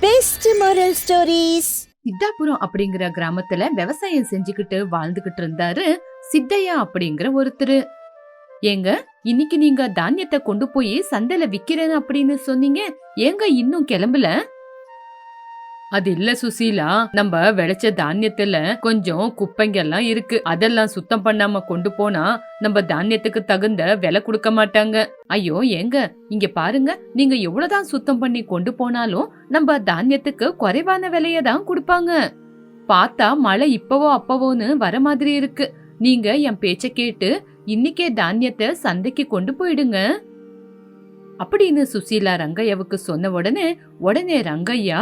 Best moral stories Siddhapuram அப்படிங்கிற கிராமத்துல விவசாயம் செஞ்சுக்கிட்டு வாழ்ந்துகிட்டு இருந்தாரு சித்தையா அப்படிங்கிற ஒருத்தர். ஏங்க இன்னைக்கு நீங்க தானியத்தை கொண்டு போய் சந்தையில விக்கிறேன் அப்படின்னு சொன்னீங்க ஏங்க இன்னும் கிளம்பல? அது இல்ல சுசீலா நம்ம விளைச்ச தானியத்துல கொஞ்சம் குப்பைங்க எல்லாம் இருக்கு. அதெல்லாம் சுத்தம் பண்ணாம கொண்டு போனா நம்ம தானியத்துக்கு தகுந்த விலை கொடுக்க மாட்டாங்க. ஐயோ ஏங்க இங்க பாருங்க நீங்க எவ்வளவுதான் சுத்தம் பண்ணி கொண்டு போனாலும் நம்ம தானியத்துக்கு குறைவான விலைய தான் கொடுப்பாங்க. பார்த்தா மழை இப்பவோ அப்பவோன்னு வர மாதிரி இருக்கு. நீங்க என் பேச்ச கேட்டு இன்னைக்கே தானியத்தை சந்தைக்கு கொண்டு போயிடுங்க. அப்படின்னு சுசீலா ரங்கையாவுக்கு சொன்ன உடனே உடனே ரங்கையா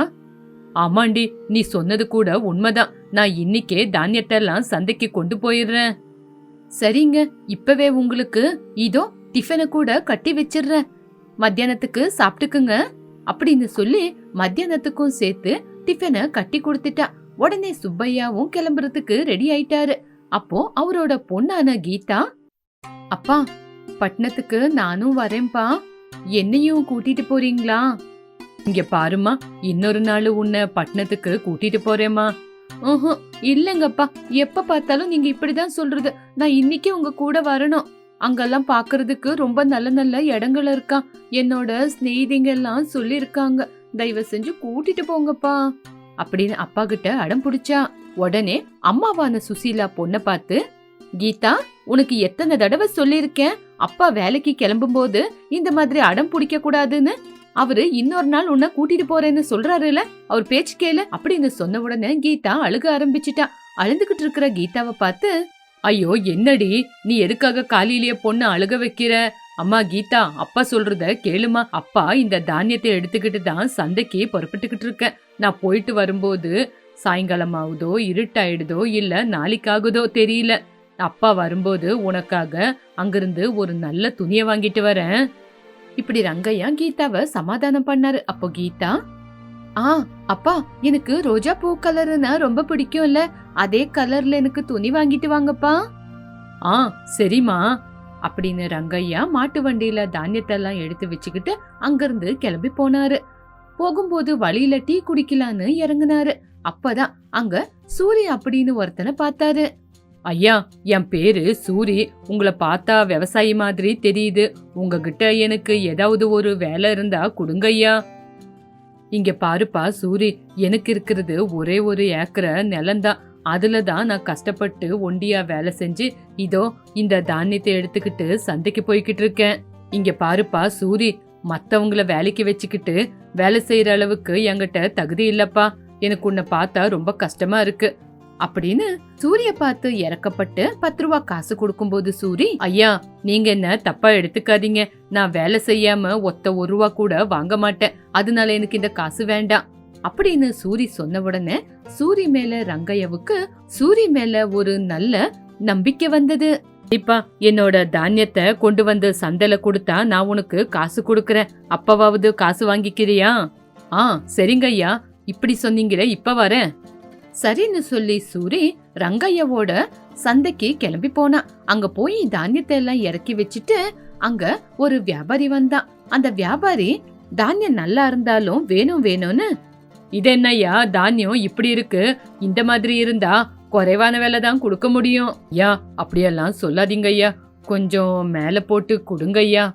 ஆமாண்டி நீ சொன்னது கூட உண்மைதான். நான் இன்னிக்கே தானியத்தை எல்லாம் சந்தைக்கு கொண்டு போயிடுறேன். சரிங்க இப்பவே உங்களுக்கு இதோ டிஃபனை கூட கட்டி வச்சிடுறேன். மத்தியானத்துக்கு சாப்பிட்டுக்குங்க. அப்படின்னு சொல்லி மத்தியானத்துக்கும் சேர்த்து டிஃபனை கட்டி கொடுத்துட்டா. உடனே சுப்பையாவும் கிளம்புறதுக்கு ரெடி ஆயிட்டாரு. அப்போ அவரோட பொண்ணான கீதா அப்பா பட்டணத்துக்கு நானும் வரேன்பா என்னையும் கூட்டிட்டு போறீங்களா? இங்க பாருமா இன்னொரு நாள் உன்னை பட்டணத்துக்கு கூட்டிட்டு போறேம்மா. ம்ஹும், இல்லங்கப்பா. எப்ப பார்த்தாலும் நீங்க இப்படிதான் சொல்றது. நான் இன்னைக்கு உங்க கூட வரணும். அங்கெல்லாம் பாக்குறதுக்கு ரொம்ப நல்ல நல்ல இடங்கள் இருக்கா. என்னோட ஸ்நேகிதிங்க எல்லாம் சொல்லியிருக்காங்க. தயவு செஞ்சு கூட்டிட்டு போங்கப்பா. அப்படின்னு அப்பா கிட்ட அடம் பிடிச்சா உடனே அம்மாவான சுசீலா பொண்ண பார்த்து கீதா உனக்கு எத்தனை தடவை சொல்லியிருக்கேன்? அப்பா வேலைக்கு கிளம்பும் போது இந்த மாதிரி அடம் பிடிக்க கூடாதுன்னு அவரு இன்னொரு நாள் உன்னை கூட்டிட்டு போறேன்னு சொல்றாருல? அவர் பேச்சு கேளு. அப்படின்னு சொன்ன உடனே கீதா அழுக ஆரம்பிச்சிட்டா. அழுந்துகிட்டு இருக்கிற கீதாவை பார்த்து ஐயோ என்னடி? நீ எதுக்காக காலையிலேயே பொண்ணு அழுக வைக்கிற? அம்மா கீதா அப்பா சொல்றத கேளுமா? அப்பா இந்த தானியத்தை எடுத்துக்கிட்டு தான் சந்தைக்கு புறப்பட்டுக்கிட்டு இருக்கேன் நான் போயிட்டு வரும்போது சாயங்காலம் ஆகுதோ இருட்டாயிடுதோ இல்ல நாளைக்காகுதோ தெரியல. அப்பா வரும்போது உனக்காக அங்கிருந்து ஒரு நல்ல துணியை வாங்கிட்டு வரேன். இப்படி ரங்கையா கீதாவை சமாதானம் பண்ணாரு. அப்போ கீதா ஆ அப்பா எனக்கு ரோஜா பூ கலர்னா ரொம்ப பிடிக்கும்ல. அதே கலர்ல எனக்கு துணி வாங்கிட்டு வாங்கப்பா. ஆ சரிம்மா. அப்படின்னு ரங்கையா மாட்டு வண்டியில தானியத்தெல்லாம் எடுத்து வச்சுக்கிட்டு அங்கிருந்து கிளம்பி போனாரு. போகும்போது வழியில டீ குடிக்கலான்னு இறங்குனாரு. அப்பதான் அங்க சூரிய அப்படின்னு ஒருத்தனை பார்த்தாரு. ஐயா என் பேரு சூரி. உங்களை பார்த்தா விவசாயி மாதிரி தெரியுது. உங்ககிட்ட எனக்கு ஏதாவது ஒரு வேலை இருந்தா கொடுங்க ஐயா. இங்க பாருப்பா சூரி எனக்கு இருக்கிறது ஒரே ஒரு ஏக்கரை நிலம்தான் அதுல தான் நான் கஷ்டப்பட்டு ஒண்டியா வேலை செஞ்சு இதோ இந்த தானியத்தை எடுத்துக்கிட்டு சந்தைக்கு போய்கிட்டு இருக்கேன். இங்க பாருப்பா சூரி மற்றவங்கள வேலைக்கு வச்சுக்கிட்டு வேலை செய்யற அளவுக்கு என்கிட்ட தகுதி இல்லப்பா. எனக்கு உன்னை பார்த்தா ரொம்ப கஷ்டமா இருக்கு. அப்படின்னு சூரிய பார்த்து இறக்கப்பட்டு பத்து ரூபா காசு கொடுக்கும்போது சூரி ஐயா நீங்க என்ன தப்பா எடுத்துக்காதீங்க. நான் வேலை செய்யாம ஒத்த ஒரு ரூபா கூட வாங்க மாட்டேன். அதனால எனக்கு இந்த காசு வேண்டாம். அப்படின்னு சூரி சொன்ன உடனே சூரி மேல ரங்கையவுக்கு சூரி மேல ஒரு நல்ல நம்பிக்கை வந்தது. இப்பா என்னோட தானியத்தை கொண்டு வந்து சந்தையில கொடுத்தா நான் உனக்கு காசு கொடுக்கறேன். அப்பவாவது காசு வாங்கிக்கிறியா? ஆ சரிங்க ஐயா. இப்படி சொன்னீங்களே இப்ப வரேன். சரின்னு சொல்லி சூரி ரங்கையாவோட சந்தைக்கு கிளம்பி போனா. அங்க போய் தானியத்தை எல்லாம் இறக்கி வச்சுட்டு அங்க ஒரு வியாபாரி வந்தான் அந்த வியாபாரி தானியம் நல்லா இருந்தாலும் வேணும் வேணும்னு. இது என்னய்யா? தானியம் இப்படி இருக்கு. இந்த மாதிரி இருந்தா குறைவான வேலை தான் கொடுக்க முடியும். ஐயா அப்படியெல்லாம் சொல்லாதீங்க ஐயா. கொஞ்சம் மேல போட்டு கொடுங்க ஐயா.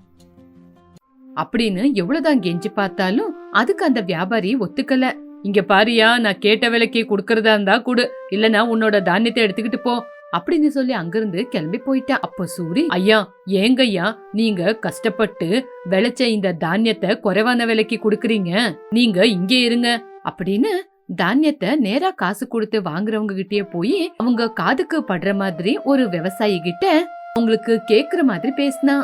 அப்படின்னு எவ்வளவுதான் கெஞ்சி பார்த்தாலும் அதுக்கு அந்த வியாபாரி ஒத்துக்கல. இங்க பாரியா நான் கேட்ட விலைக்கு கொடுக்கறதா இருந்தா கொடு. இல்லனா உன்னோட தானியத்தை எடுத்துக்கிட்டு போ. அப்படின்னு சொல்லி அங்கிருந்து கிளம்பி போயிட்டா அப்போ சூரி ஐயா ஏங்கய்யா நீங்க கஷ்டப்பட்டு விளைச்ச இந்த தானியத்தை குறைவான விலைக்கு கொடுக்குறீங்க. நீங்க இங்கே இருங்க. அப்படின்னு தானியத்தை நேரா காசு கொடுத்து வாங்குறவங்க கிட்டயே போய் அவங்க காதுக்கு படுற மாதிரி ஒரு விவசாயி கிட்ட உங்களுக்கு கேக்குற மாதிரி பேசினா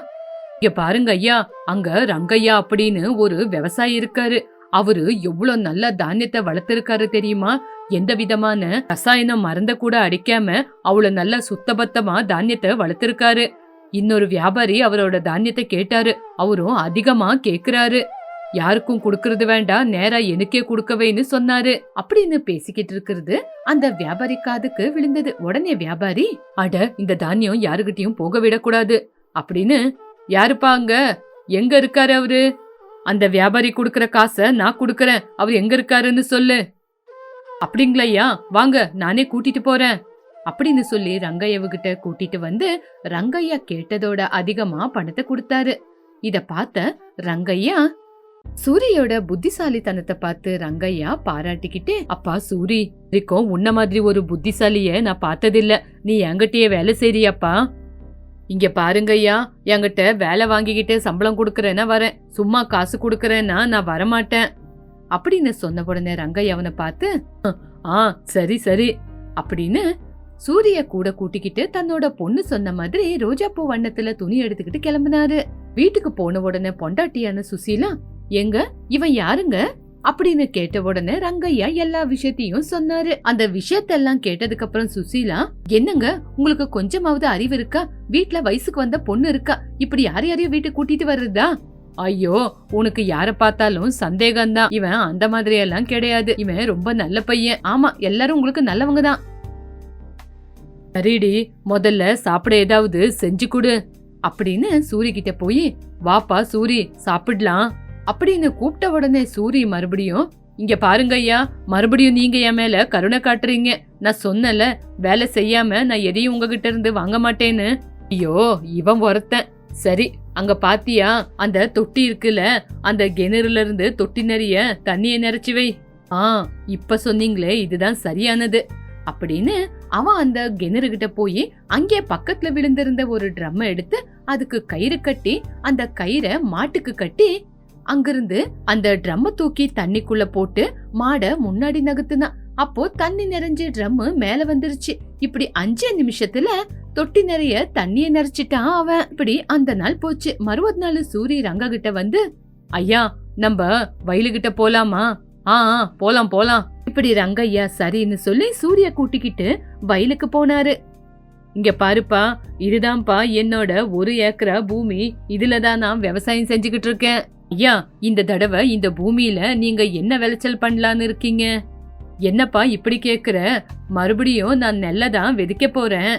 இங்க பாருங்க ஐயா அங்க ரங்கையா அப்படின்னு ஒரு விவசாயி இருக்காரு. அவரு எவ்வளவு நல்ல தானியத்தை வளர்த்திருக்காரு தெரியுமா? எந்த விதமான ரசாயனம் மறந்த கூட அடிக்காம அவ்வளவு நல்ல சுத்தபத்தமா தானியத்தை வளர்த்திருக்காரு. இன்னொரு வியாபாரி அவரோட தானியத்தை கேட்டாரு. அவரும் அதிகமா கேக்குறாரு. யாருக்கும் கொடுக்கறது வேண்டாம் நேரா எனக்கே கொடுக்கவேன்னு சொன்னாரு. அப்படின்னு பேசிக்கிட்டு இருக்கிறது அந்த வியாபாரி காதுக்கு விழுந்தது. உடனே வியாபாரி அட இந்த தானியம் யாருகிட்டயும் போக விடக்கூடாது. அப்படின்னு யாருப்பா அங்க? எங்க இருக்காரு அவரு? அந்த வியாபாரி கொடுக்கற காசை நான் கொடுக்கறேன். அவர் எங்க இருக்காருன்னு சொல்லு. அப்படிங்களையா வாங்க நானே கூட்டிட்டு போறேன். அப்படின்னு சொல்லி ரங்கையவுகிட்ட கூட்டிட்டு வந்து ரங்கையா கேட்டதோட அதிகமா பணத்தை கொடுத்தாரு. இத பார்த்த ரங்கையா சூரியோட புத்திசாலித்தனத்தை பார்த்து ரங்கையா பாராட்டிக்கிட்டே அப்பா சூரி இருக்கும் உன்ன மாதிரி ஒரு புத்திசாலிய நான் பார்த்ததில்ல. நீ என்கிட்டயே வேலை செய்றியாப்பா? இங்க பாருங்கய்யா என்கிட்ட வேலை வாங்கிக்கிட்டு சம்பளம் கொடுக்கறேன்னா வரேன். சும்மா காசு கொடுக்கறேன்னா நான் வரமாட்டேன். அப்படின்னு சொன்ன உடனே ரங்கையா அவனை பார்த்து ஆ சரி சரி அப்படின்னு சூரிய கூட கூட்டிக்கிட்டு தன்னோட பொண்ணு சொன்ன மாதிரி ரோஜாப்பூ வண்ணத்துல துணி எடுத்துக்கிட்டு கிளம்பினாரு. வீட்டுக்கு போன உடனே பொண்டாட்டியான சுசீலா எங்க? இவன் யாருங்க? அப்படின்னு கேட்ட உடனே ரங்கையா எல்லா விஷயத்தையும் சொன்னாரு. அந்த விஷயத்தெல்லாம் கேட்டதுக்கு அப்புறம் சுசீலா என்னங்க உங்களுக்கு கொஞ்சமாவது அறிவு இருக்கா? வீட்டுல வயசுக்கு வந்த பொண்ணு இருக்கா? இப்படி யார் யாரையும் வீட்டுக்கு கூட்டிட்டு வர்றதா? ஐயோ உனக்கு யார பார்த்தாலும் சந்தேகம்தான். இவன் அந்த மாதிரி எல்லாம் கிடையாது. இவன் ரொம்ப நல்ல பையன். ஆமா எல்லாரும் உங்களுக்கு நல்லவங்க தான். சரிடி முதல்ல சாப்பிட ஏதாவது செஞ்சு கொடு. அப்படின்னு சூரி கிட்ட போய் வாப்பா சூரி சாப்பிடலாம். அப்படின்னு கூப்பிட்ட உடனே சூரி மறுபடியும் இங்க பாருங்க ஐயா மறுபடியும் நீங்க என் மேல கருணை காட்டுறீங்க. நான் சொன்னல வேலை செய்யாம நான் எதையும் உங்ககிட்ட இருந்து வாங்க மாட்டேன்னு. ஐயோ இவன் ஒருத்தன். சரி அங்க பாத்தியா அந்த தொட்டி இருக்குல்ல அந்த கிணறுல இருந்து தொட்டி நிறைய தண்ணியை நிறைச்சு வை. ஆ இப்ப சொன்னீங்களே இதுதான் சரியானது. அப்படின்னு அவன் அந்த கிணறு கிட்ட போய் அங்கே பக்கத்துல விழுந்திருந்த ஒரு ட்ரம் எடுத்து அதுக்கு கயிறு கட்டி அந்த கயிறை மாட்டுக்கு கட்டி அங்கிருந்து அந்த ட்ரம்ம தூக்கி தண்ணிக்குள்ள போட்டு மாட முன்னாடி நகர்த்துனான். அப்போ தண்ணி நிறைஞ்ச ட்ரம் மேல வந்துருச்சு. இப்படி அஞ்சே நிமிஷத்துல தொட்டி நிறைய தண்ணிய நிறைச்சிட்டான் அவன். இப்படி அந்த நாள் போச்சு. மறுபது நாள் சூரிய ரங்க கிட்ட வந்து ஐயா நம்ம வயலுகிட்ட போலாமா? ஆ ஆ, போலாம் போலாம். இப்படி ரங்கையா சரின்னு சொல்லி சூரிய கூட்டிக்கிட்டு வயலுக்கு போனாரு. இங்க பாருப்பா இதுதான்ப்பா என்னோட ஒரு ஏக்கரா பூமி. இதுல தான் நான் விவசாயம் செஞ்சுக்கிட்டு இருக்கேன். ஐயா இந்த தடவை இந்த பூமியில நீங்க என்ன விளைச்சல் பண்ணலான்னு இருக்கீங்க? என்னப்பா இப்படி கேக்குற? மறுபடியும் நான் நெல்லை தான் விதைக்க போறேன்.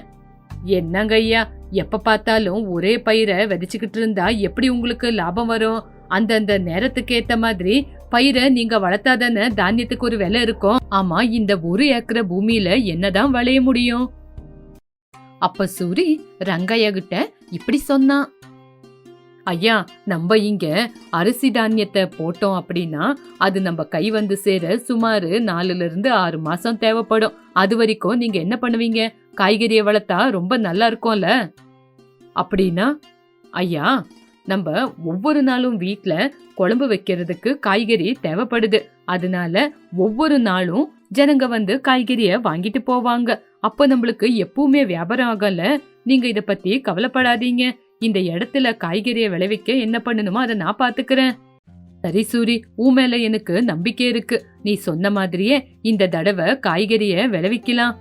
என்னங்க ஐயா எப்ப பார்த்தாலும் ஒரே பயிரை விதைச்சுக்கிட்டு இருந்தா எப்படி உங்களுக்கு லாபம் வரும்? அந்தந்த நேரத்துக்கு ஏத்த மாதிரி பயிரை நீங்க வளர்த்தாதானே தானியத்துக்கு ஒரு விலை இருக்கும். ஆமா இந்த ஒரு ஏக்கர் பூமியில என்னதான் விளைய முடியும்? அப்ப சூரி ரங்கையா கிட்ட இப்படி சொன்னான். ஐயா நம்ம இங்க அரிசி தானியத்தை போட்டோம் அப்படின்னா அது நம்ம கை வந்து சேர சுமார் நாலுல இருந்து ஆறு மாசம் தேவைப்படும். அது வரைக்கும் நீங்க என்ன பண்ணுவீங்க? காய்கறியை வளர்த்தா ரொம்ப நல்லா இருக்கும்ல? அப்படின்னா ஐயா நம்ம ஒவ்வொரு நாளும் வீட்டில் குழம்பு வைக்கிறதுக்கு காய்கறி தேவைப்படுது. அதனால ஒவ்வொரு நாளும் ஜனங்க வந்து காய்கறியை வாங்கிட்டு போவாங்க. அப்போ நம்மளுக்கு எப்பவுமே வியாபாரம் ஆகல நீங்க இதை பத்தி கவலைப்படாதீங்க. இந்த இடத்துல காய்கறியை விளைவிக்க என்ன பண்ணணுமோ அதை நான் பாத்துக்கிறேன் சரி சூரி உன் மேல எனக்கு நம்பிக்கை இருக்கு. நீ சொன்ன மாதிரியே இந்த தடவை காய்கறிய விளைவிக்கலாம்.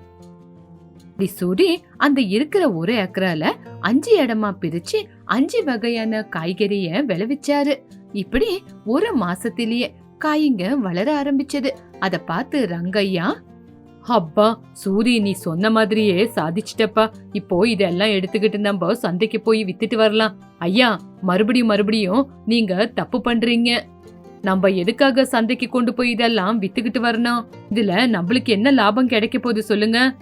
சூரி அந்த இருக்கிற ஒரு ஏக்கரால அஞ்சு இடமா பிரிச்சு அஞ்சு வகையான காய்கறிய விளைவிச்சாரு. இப்படி ஒரு மாசத்திலேயே காய்ங்க வளர ஆரம்பிச்சது. அத பார்த்து ரங்கையா அப்பா சூரி நீ சொன்ன மாதிரியே சாதிச்சிட்டப்பா. இப்போ இதெல்லாம் எடுத்துக்கிட்டு நம்ம சந்தைக்கு போய் வித்துட்டு வரலாம். ஐயா மறுபடியும் மறுபடியும் நீங்க தப்பு பண்றீங்க. நம்ம எதுக்காக சந்தைக்கு கொண்டு போய் இதெல்லாம் வித்துக்கிட்டு வரணும்? இதுல நம்மளுக்கு என்ன லாபம் கிடைக்க போகுது சொல்லுங்க.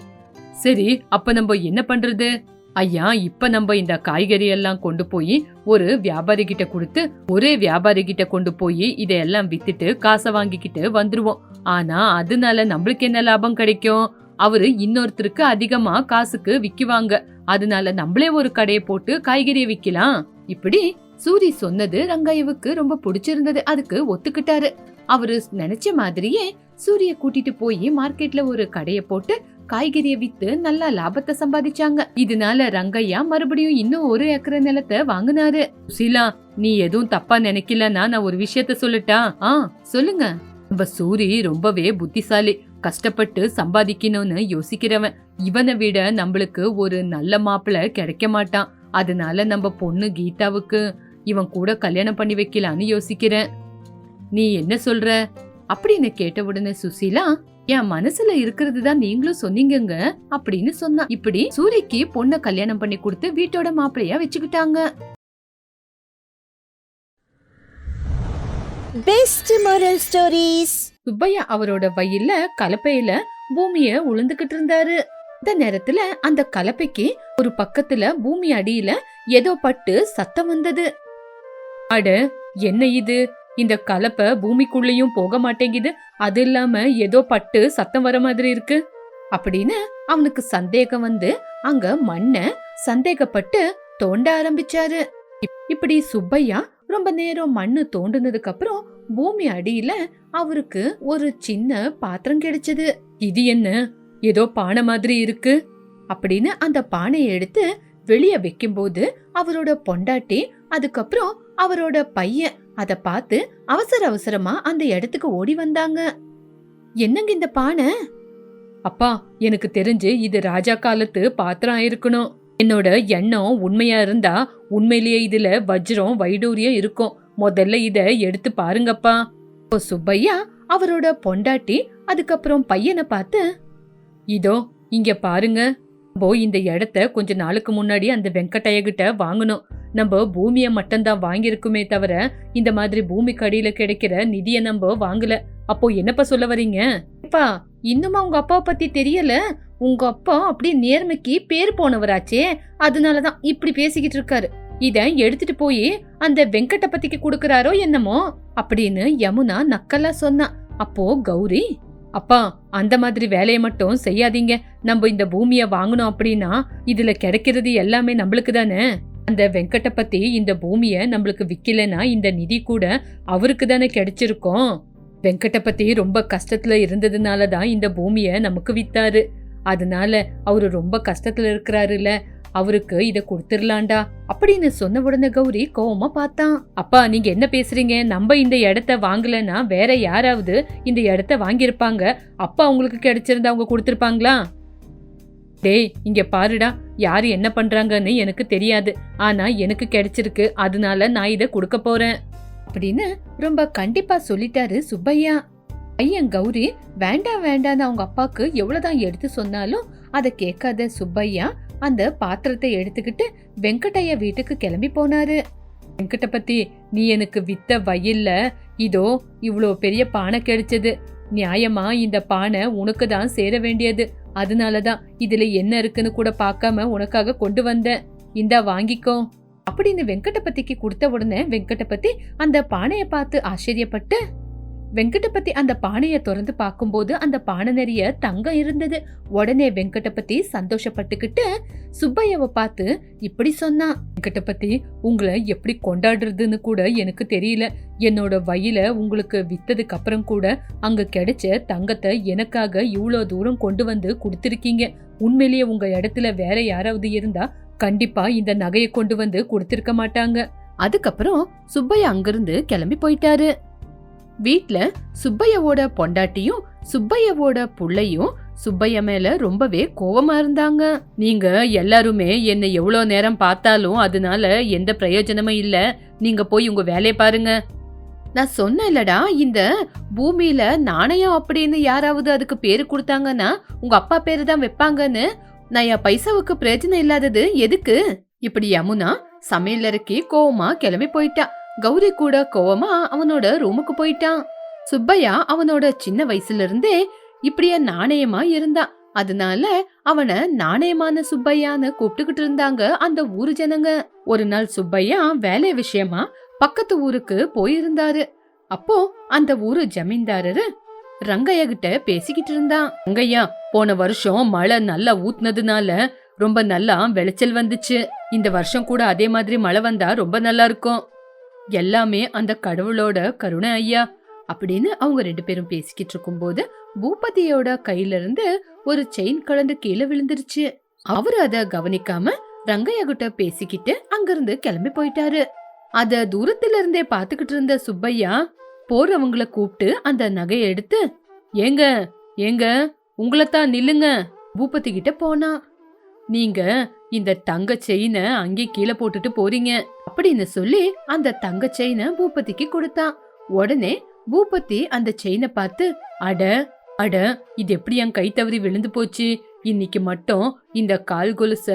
சரி அப்ப நம்ம என்ன பண்றது? ஐயா இப்ப நம்ம இந்த காய்கறி எல்லாம் கொண்டு போய் ஒரு வியாபாரி கிட்ட கொடுத்து ஒரே வியாபாரி கிட்ட கொண்டு போய் இதையெல்லாம் வித்துட்டு காசை வாங்கிக்கிட்டு வந்துருவோம். ஆனா அதனால நம்மளுக்கு என்ன லாபம் கிடைக்கும்? அவரு இன்னொருத்தருக்கு அதிகமா காசுக்கு விக்குவாங்க. அதனால நம்மளே ஒரு கடையை போட்டு காய்கறியை விக்கலாம். இப்படி சூரி சொன்னது ரங்காயவுக்கு ரொம்ப பிடிச்சிருந்தது. அதுக்கு ஒத்துக்கிட்டாரு. அவரு நினைச்ச மாதிரியே சூரிய கூட்டிட்டு போய் மார்க்கெட்ல ஒரு கடைய போட்டு காய்கறியை வித்து நல்லா லாபத்தை சம்பாதிச்சாங்க. இதனால ரங்கையா மறுபடியும் இன்னும் ஒரு ஏக்கர் நிலத்தை வாங்கினாரு. சுசீலா நீ எதுவும் தப்பா நினைக்கலன்னா நான் ஒரு விஷயத்த சொல்லட்டா? ஆ சொல்லுங்க. நம்ம சூரி ரொம்பவே புத்திசாலி. கஷ்டப்பட்டு சம்பாதிக்கணும்னு யோசிக்கிறவன். இவனை விட நம்மளுக்கு ஒரு நல்ல மாப்பிள்ள கிடைக்க மாட்டான். அதனால நம்ம பொண்ணு கீதாவுக்கு இவன் கூட கல்யாணம் பண்ணி வைக்கலான்னு யோசிக்கிறேன். நீ என்ன சொல்ற? அப்படின்னு கேட்ட உடனே சுசீலா என் மனசுல இருக்கிறது தான் நீங்களும் சொன்னீங்கங்க அப்படின்னு சொன்னா இப்படி சூரிக்கு பொண்ண கல்யாணம் பண்ணி கொடுத்து வீட்டோட மாப்பிள்ளையா வச்சுக்கிட்டாங்க. பெஸ்ட் moral ஸ்டோரீஸ் சுப்பையா அவரோட வயல்ல கலப்பையில பூமிய உளுந்துகிட்டு இருந்தாரு. அந்த நேரத்துல அந்த கலப்பைக்கு ஒரு பக்கத்துல பூமி அடியில ஏதோ பட்டு சத்தம் வந்தது. அட என்ன இது? இந்த கலப்பை பூமிக்குள்ளேயும் போக மாட்டேங்குது. அது இல்லாம ஏதோ பட்டு சத்தம் வர மாதிரி இருக்கு. அப்படின்னு அவனுக்கு சந்தேகம் வந்து அங்க மண்ண சந்தேகப்பட்டு தோண்ட ஆரம்பிச்சாரு. இப்படி சுப்பையா ரொம்ப நேரம் மண்ணு தோண்டுனதுக்கு அப்புறம் பூமி அடியில அவருக்கு ஒரு சின்ன பாத்திரம் கிடைச்சது. இது என்ன? ஏதோ பானை மாதிரி இருக்கு. அப்படின்னு அந்த பானையை எடுத்து வெளிய வைக்கும்போது அவரோட பொண்டாட்டி அதுக்கப்புறம் அவரோட பையன் அத பார்த்து அவசர அவசரமா அந்த இடத்துக்கு ஓடி வந்தாங்க. என்னங்க இந்த பானை? அப்பா எனக்கு தெரிஞ்சு இது ராஜா காலத்து பாத்திரம் இருக்கணும் என்னோட எண்ணம் உண்மையா இருந்தா உண்மையிலேயே இதுல வஜ்ரம் வைடூரியம் இருக்கும். முதல்ல இத எடுத்து பாருங்கப்பா. சுப்பையா அவரோட பொண்டாட்டி அதுக்கப்புறம் பையனை பார்த்து இதோ இங்க பாருங்க. போய் இந்த இடத்த கொஞ்ச நாளுக்கு முன்னாடி அந்த வெங்கட்டைய கிட்ட வாங்கணும். நம்ம பூமியை மட்டும்தான் வாங்கியிருக்குமே தவிர இந்த மாதிரி பூமிக்கு அடியில கிடைக்கிற நிதியை நம்ம வாங்கல. அப்போ என்னப்பா சொல்ல வரீங்க? அப்பா இன்னுமா உங்க அப்பாவை பத்தி தெரியல? உங்க அப்பா அப்படியே நேர்மைக்கு பேர் போனவராச்சே. அதனாலதான் இப்படி பேசிக்கிட்டு இருக்காரு. இத எடுத்துட்டு போய் அந்த வெங்கட்ட பத்திக்கு கொடுக்கறாரோ என்னமோ அப்படின்னு யமுனா நக்கலா சொன்னா. அப்போ கௌரி அப்பா அந்த மாதிரி வேலையை மட்டும் செய்யாதீங்க. நம்ம இந்த பூமியை வாங்கணும் அப்படின்னா இதுல கிடைக்கிறது எல்லாமே நம்மளுக்கு தானே? அந்த வெங்கட்ட பத்தி இந்த பூமிய நம்மளுக்கு விக்கலனா இந்த நிதி கூட அவருக்கு தானே கிடைச்சிருக்கும்? வெங்கட்ட பத்தி ரொம்ப கஷ்டத்துல இருந்ததுனால தான் இந்த பூமிய நமக்கு வித்தாரு. அதனால அவரு ரொம்ப கஷ்டத்துல இருக்கிறாருல்ல. அவருக்கு இத கொடுத்துடலாண்டா அப்படின்னு சொன்ன உடனே கௌரி கோவமா பார்த்தான். அப்பா நீங்க என்ன பேசுறீங்க? நம்ம இந்த இடத்த வாங்கலன்னா வேற யாராவது இந்த இடத்த வாங்கியிருப்பாங்க. அப்பா உங்களுக்கு கிடைச்சிருந்தா அவங்க கொடுத்துருப்பாங்களா? டேய் இங்க பாருடா. யாரு என்ன பண்றாங்கன்னு எனக்கு தெரியாது. ஆனா எனக்கு கிடைச்சிருக்கு. அதனால நான் இதை கொடுக்க போறேன். அப்படின்னு ரொம்ப கண்டிப்பா சொல்லிட்டாரு சுப்பையா. ஐயன் கௌரி வேண்டாம் வேண்டான்னு அவங்க அப்பாவுக்கு எவ்வளவுதான் எடுத்து சொன்னாலும் அதை கேட்காத சுப்பையா. அந்த பாத்திரத்தை எடுத்துக்கிட்டு வெங்கடைய வீட்டுக்கு கிளம்பி போனாரு. வெங்கட்ட பத்தி நீ எனக்கு வித்த வயல்ல இதோ இவ்வளோ பெரிய பானை கிடைச்சது. நியாயமா இந்த பானை உனக்கு தான் சேர வேண்டியது. அதனாலதான் இதுல என்ன இருக்குன்னு கூட பார்க்காம உனக்காக கொண்டு வந்தேன். இந்தா வாங்கிக்கோ. அப்படின்னு வெங்கடபதிக்கு கொடுத்த உடனே வெங்கடபதி அந்த பானையை பார்த்து ஆச்சரியப்பட்டு வெங்கடபதி அந்த பானையை திறந்து பார்க்கும்போது அந்த பானை நிறைய தங்கம் இருந்தது. உடனே வெங்கடபதி சந்தோஷப்பட்டுக்கிட்டு சுப்பையாவை பார்த்து இப்படி சொன்னான் வெங்கடபதி உங்களை எப்படி கொண்டாடுறதுன்னு கூட எனக்கு தெரியல. என்னோட வயல உங்களுக்கு வித்ததுக்கு அப்புறம் கூட அங்க கிடைச்ச தங்கத்தை எனக்காக இவ்வளோ தூரம் கொண்டு வந்து கொடுத்துருக்கீங்க. உண்மையிலேயே உங்க இடத்துல வேற யாராவது இருந்தா கண்டிப்பா இந்த நகையை கொண்டு வந்து கொடுத்திருக்க மாட்டாங்க. அதுக்கப்புறம் சுப்பையா அங்கிருந்து கிளம்பி போயிட்டாரு. வீட்ல சுப்பையாவோட பொண்டாட்டியும் சுப்பையவோட புள்ளையும் சுப்பைய மேல ரொம்பவே கோவமா இருந்தாங்க. நீங்க எல்லாருமே என்னை எவ்வளோ நேரம் பார்த்தாலும் அதனால எந்த பிரயோஜனமும் இல்ல. நீங்க போய் உங்க வேலையை பாருங்க. நான் சொன்னேன்லடா இந்த பூமியில நாணயம் அப்படின்னு யாராவது அதுக்கு பேரு கொடுத்தாங்கன்னா உங்க அப்பா பேரு தான் வைப்பாங்கன்னு. நான் என் பைசாவுக்கு பிரயோஜனம் இல்லாதது எதுக்கு? இப்படி யமுனா சமையலறைக்கு கோவமா கிளம்பி போயிட்டா. கௌரி கூட கோவமா அவனோட ரூமுக்கு போயிட்டான். சுப்பையா அவனோட சின்ன வயசுல இருந்தே இப்படியே நாணயமா இருந்தான். அதனால அவன நாணயமான சுப்பையான்னு கூப்பிட்டுக்கிட்டு இருந்தாங்க அந்த ஊரு ஜனங்க. ஒரு நாள் சுப்பையா வேலை விஷயமா பக்கத்து ஊருக்கு போயிருந்தாரு. அப்போ அந்த ஊரு ஜமீன்தாரரு ரங்கையா கிட்ட பேசிக்கிட்டு இருந்தான். ரங்கையா போன வருஷம் மழை நல்லா ஊத்துனதுனால ரொம்ப நல்லா விளைச்சல் வந்துச்சு. இந்த வருஷம் கூட அதே மாதிரி மழை வந்தா ரொம்ப நல்லா இருக்கும். எல்லாமே அந்த கடவுளோட கருணை ஐயா அப்படின்னு அவங்க ரெண்டு பேரும் பேசிக்கிட்டு இருக்கும்போது பூபதியோட கையில இருந்து ஒரு செயின் கலந்து கீழே விழுந்துருச்சு. அவரு அத கவனிக்காம ரங்கையா கிட்ட பேசிக்கிட்டு அங்கிருந்து கிளம்பி போயிட்டாரு. அத தூரத்துல இருந்தே பாத்துக்கிட்டு இருந்த சுப்பையா போறவங்கள கூப்பிட்டு அந்த நகையை எடுத்து ஏங்க ஏங்க உங்களைத்தான் நில்லுங்க பூபதி கிட்ட போனா. நீங்க இந்த தங்க செயினை அங்கே கீழே போட்டுட்டு போறீங்க. அப்படின்னு சொல்லி அந்த தங்க செயினை பூபதிக்கு கொடுத்தான். உடனே பூபதி அந்த செயினை பார்த்து அட அட இது எப்படி என் கை தவறி விழுந்து போச்சு? இன்னைக்கு மட்டும் இந்த கால் கொலுச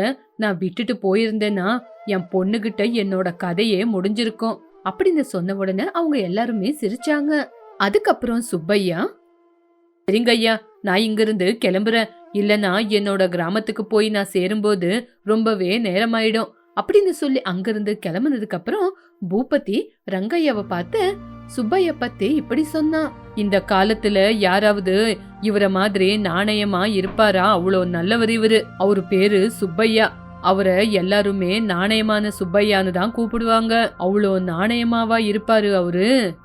நான் விட்டுட்டு போயிருந்தேன்னா என் பொண்ணுகிட்ட என்னோட கதையே முடிஞ்சிருக்கும். அப்படின்னு சொன்ன உடனே அவங்க எல்லாருமே சிரிச்சாங்க. அதுக்கப்புறம் சுப்பையா சரிங்க ஐயா நான் இங்கிருந்து கிளம்புறேன். இல்லனா என்னோட கிராமத்துக்கு போய் நான் சேரும்போது ரொம்பவே நேரமாயிடும். அப்படின்னு சொல்லி அங்கிருந்து கிளம்புனதுக்கு அப்புறம் பூபதி ரங்கையாவை பார்த்து சுப்பைய பத்தி இப்படி சொன்னான் இந்த காலத்துல யாராவது இவர மாதிரி நாணயமா இருப்பாரா? அவ்வளோ நல்லவர் இவரு. அவரு பேரு சுப்பையா. அவரை எல்லாருமே நாணயமான சுப்பையான்னு தான் கூப்பிடுவாங்க. அவ்வளோ நாணயமாவா இருப்பாரு அவரு?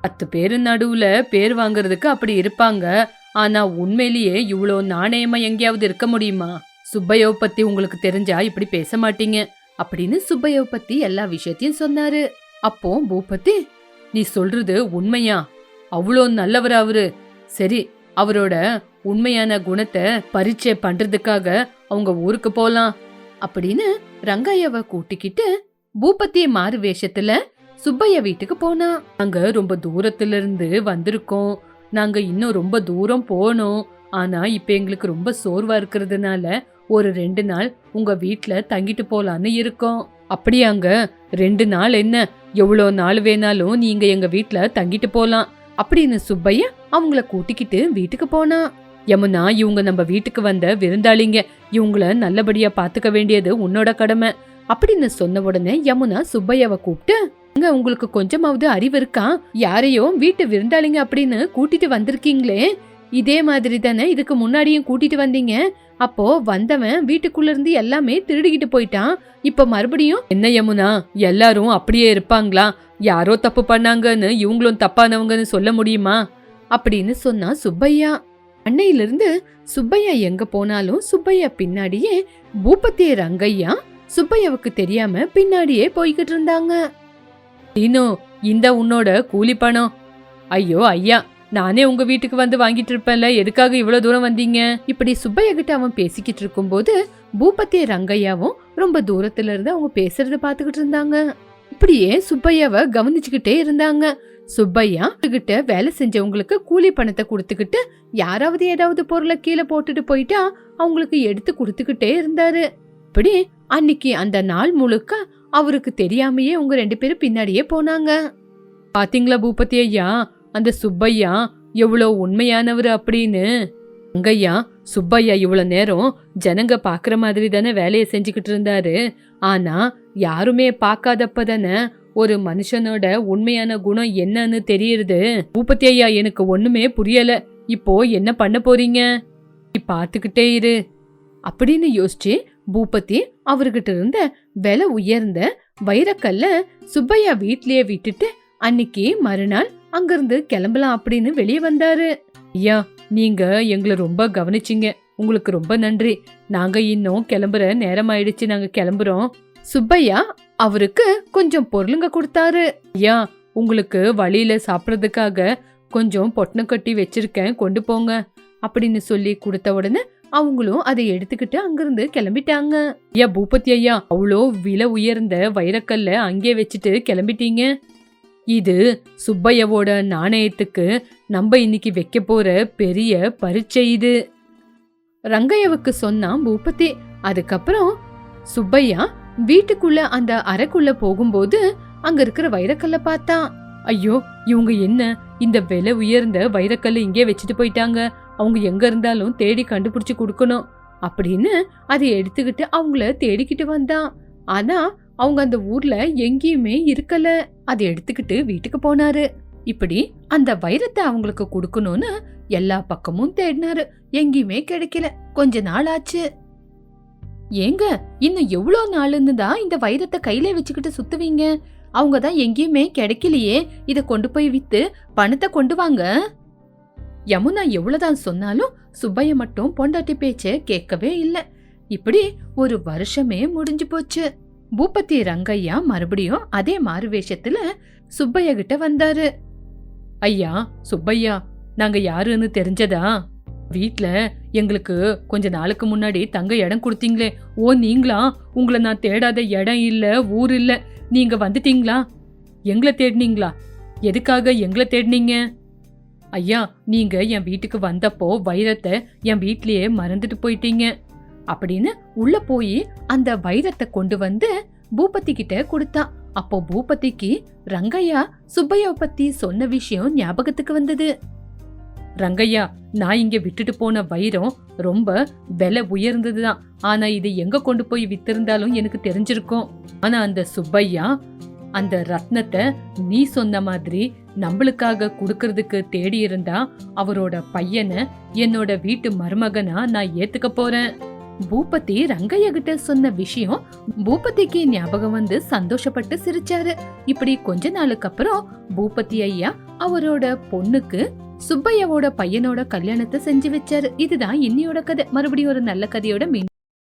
பத்து பேரு நடுவுல பேர் வாங்குறதுக்கு அப்படி இருப்பாங்க. ஆனா உண்மையிலேயே இவ்வளோ நாணயமா எங்கேயாவது இருக்க முடியுமா? சுப்பையாவை பத்தி உங்களுக்கு தெரிஞ்சா இப்படி பேச மாட்டீங்க. அப்படின்னு சுப்பையாவை பத்தி எல்லா விஷயத்தையும் சொன்னாரு. அப்போ பூபதி நீ சொல்றது உண்மையா? அவ்வளோ நல்லவர் அவரு. சரி அவரோட உண்மையான குணத்தை பரீட்சை பண்றதுக்காக அவங்க ஊருக்கு போலாம் அப்படின்னு ரங்கையாவை கூட்டிக்கிட்டு பூபத்தி மாறு வேஷத்துல சுப்பையா வீட்டுக்கு போனா. அங்க ரொம்ப தூரத்துல இருந்து வந்திருக்கோம். நாங்க இன்னும் ரொம்ப தூரம் போனோம் ஆனா இப்ப எங்களுக்கு ரொம்ப சோர்வா இருக்கிறதுனால ஒரு ரெண்டு நாள் உங்க வீட்ல தங்கிட்டு போலான்னு இருக்கோம். அப்படியாங்க? ரெண்டு நாள் என்ன? எவ்வளோ நாள் வேணாலும் நீங்க எங்க வீட்ல தங்கிட்டு போலாம். அப்படின்னு சுப்பையா அவங்கள கூட்டிக்கிட்டு வீட்டுக்கு போனா. யமுனா இவங்க நம்ம வீட்டுக்கு வந்த விருந்தாளிங்க. இவங்கள நல்லபடியா பாத்துக்க வேண்டியது உன்னோட கடமை. அப்படின்னு சொன்ன உடனே யமுனா சுப்பையாவை கூப்பிட்டு "ஏங்க, உங்களுக்கு கொஞ்சமாவது அறிவு இருக்கா? யாரையோ வீட்டு விருந்தாளிங்க அப்படின்னு கூட்டிட்டு வந்திருக்கீங்களே. இதே மாதிரி தானே இதுக்கு முன்னாடியும் கூட்டிட்டு வந்தீங்க. அப்போ வந்தவன் வீட்டுக்குள்ள இருந்து எல்லாமே திருடிக்கிட்டு போயிட்டான். இப்ப மறுபடியும் என்ன யமுனா எல்லாரும் அப்படியே இருப்பாங்களா? யாரோ தப்பு பண்ணாங்கன்னு இவங்களும் தப்பானவங்கன்னு சொல்ல முடியுமா? அப்படின்னு சொன்னா சுப்பையா. அன்னையிலிருந்து சுப்பையா எங்க போனாலும் சுப்பையா பின்னாடியே பூபத்திய ரங்கையா சுப்பையாவுக்கு தெரியாம பின்னாடியே போய்கிட்டு இருந்தாங்க. டீனோ இந்த உன்னோட கூலி பணம். ஐயோ ஐயா நானே உங்க வீட்டுக்கு வந்து வாங்கிட்டு இருப்பேன்ல எதுக்காக இவ்வளவு தூரம் வந்தீங்க? இப்படி சுப்பையா கிட்ட அவன் பேசிக்கிட்டு இருக்கும்போது பூபதி ரங்கையாவும் ரொம்ப தூரத்துல இருந்து அவங்க பேசுறத பாத்துக்கிட்டு இருந்தாங்க. இப்படியே சுப்பையாவை கவனிச்சுக்கிட்டே இருந்தாங்க. சுப்பையா கிட்ட வேலை செஞ்சவங்களுக்கு கூலி பணத்தை கொடுத்துக்கிட்டு யாராவது ஏதாவது பொருளை கீழே போட்டுட்டு போயிட்டா அவங்களுக்கு எடுத்து கொடுத்துக்கிட்டே இருந்தாரு. இப்படி அன்னைக்கு அந்த நாள் முழுக்க அவருக்கு தெரியாமையே உங்க ரெண்டு பேரும் பின்னாடியே போனாங்க. பாத்தீங்களா பூபதி ஐயா? அந்த சுப்பையா எவ்வளோ உண்மையானவர் அப்படின்னு. அங்கய்யா சுப்பையா இவ்வளோ நேரம் ஜனங்க பார்க்குற மாதிரி தானே வேலையை செஞ்சுக்கிட்டு இருந்தாரு. ஆனா யாருமே பார்க்காதப்ப தானே ஒரு மனுஷனோட உண்மையான குணம் என்னன்னு தெரியுது. பூபதி ஐயா எனக்கு ஒண்ணுமே புரியல. இப்போ என்ன பண்ண போறீங்க? நீ பார்த்துக்கிட்டே இரு. அப்படின்னு யோசிச்சு பூபதி அவர்கிட்ட இருந்த விலை உயர்ந்த வைரக்கல்ல சுப்பையா வீட்லயே விட்டுட்டு அன்னைக்கு மறுநாள் அங்கிருந்து கிளம்பலாம் அப்படின்னு வெளியே வந்தாரு. ஐயா நீங்க எங்களை ரொம்ப கவனிச்சிங்க. உங்களுக்கு ரொம்ப நன்றி. நாங்க இன்னும் கிளம்புற நேரம் ஆயிடுச்சு. நாங்க கிளம்புறோம். சுப்பையா அவருக்கு கொஞ்சம் பொருளுங்க கொடுத்தாரு. ஐயா உங்களுக்கு வழியில சாப்பிட்றதுக்காக கொஞ்சம் பொட்டணம் கட்டி வச்சிருக்கேன். கொண்டு போங்க அப்படின்னு சொல்லி கொடுத்த உடனே அவங்களும் அதை எடுத்துக்கிட்டு அங்கிருந்து கிளம்பிட்டாங்க. ஐயா பூபதி ஐயா அவ்வளோ விலை உயர்ந்த வைரக்கல்ல அங்கே வச்சுட்டு கிளம்பிட்டீங்க. இது சுப்பையவோட நாணயத்துக்கு நம்ம இன்னைக்கு வைக்க போற பெரிய பரீட்சை இது. ரங்கையவுக்கு சொன்னான் பூபதி. அதுக்கப்புறம் சுப்பையா வீட்டுக்குள்ள அந்த அறைக்குள்ள போகும்போது அங்க இருக்கிற வைரக்கல்ல பார்த்தான். ஐயோ இவங்க என்ன இந்த விலை உயர்ந்த வைரக்கல் இங்கே வச்சுட்டு போயிட்டாங்க. அவங்க எங்க இருந்தாலும் தேடி கண்டுபிடிச்சு கொடுக்கணும். அப்படின்னு அதை எடுத்துக்கிட்டு அவங்கள தேடிக்கிட்டு வந்தான். ஆனா அவங்க அந்த ஊர்ல எங்கேயுமே இருக்கல. அதை எடுத்துக்கிட்டு வீட்டுக்கு போனாரு. இப்படி அந்த வைரத்தை அவங்களுக்கு கொடுக்கணும்னு எல்லா பக்கமும் தேடினாரு. எங்கேயுமே கிடைக்கல. கொஞ்ச நாள் ஆச்சு. ஏங்க இன்னும் எவ்வளோ நாளுன்னு தான் இந்த வைரத்தை கையில வச்சுக்கிட்டு சுத்துவீங்க? அவங்க தான் எங்கேயுமே கிடைக்கலையே. இதை கொண்டு போய் வித்து பணத்தை கொண்டு வாங்க. யமுனா எவ்வளவுதான் சொன்னாலும் சுப்பைய மட்டும் பொண்டாட்டி பேச்ச கேட்கவே இல்ல. இப்படி ஒரு வருஷமே முடிஞ்சு போச்சு. பூபதி ரங்கையா மறுபடியும் அதே மாறு வேஷத்துல சுப்பைய கிட்ட வந்தாரு. ஐயா சுப்பையா நாங்க யாருன்னு தெரிஞ்சதா? வீட்ல எங்களுக்கு கொஞ்ச நாளுக்கு முன்னாடி தங்க இடம் கொடுத்தீங்களே. ஓ நீங்களா? உங்களை நான் தேடாத இடம் இல்ல ஊர் இல்ல. நீங்க வந்துட்டீங்களா? எங்களை தேடினீங்களா? எதுக்காக எங்களை தேடினீங்க? ஐயா நீங்க என் வீட்டுக்கு வந்தப்போ வைரத்தை என் வீட்லயே மறந்துட்டு போயிட்டீங்க. அப்படின்னு உள்ள போய் அந்த வைரத்தை கொண்டு வந்து பூபதி கிட்ட கொடுத்தா. அப்போ பூபதிக்கு ரங்கையா சுப்பையாவை பத்தி சொன்ன விஷயம் ஞாபகத்துக்கு வந்தது. ரங்கையா நான் இங்க விட்டுட்டு போன வைரம் ரொம்ப விலை உயர்ந்ததுதான். ஆனா இது எங்க கொண்டு போய் வித்திருந்தாலும் எனக்கு தெரிஞ்சிருக்கும். ஆனா அந்த சுப்பையா அந்த ரத்னத்தை நீ சொன்ன மாதிரி நம்மளுக்காக கொடுக்கறதுக்கு தேடி இருந்தா அவரோட பையனை என்னோட வீட்டு மருமகனா நான் ஏத்துக்க போறேன். பூபதி ரங்கையா கிட்ட சொன்ன விஷயம் பூபதிக்கு ஞாபகம் வந்து சந்தோஷப்பட்டு சிரிச்சாரு. இப்படி கொஞ்ச நாளுக்கு அப்புறம் பூபதி ஐயா அவரோட பொண்ணுக்கு சுப்பையாவோட பையனோட கல்யாணத்தை செஞ்சு வச்சாரு. இதுதான் இன்னியோட கதை. மறுபடியும் ஒரு நல்ல கதையோட மீன்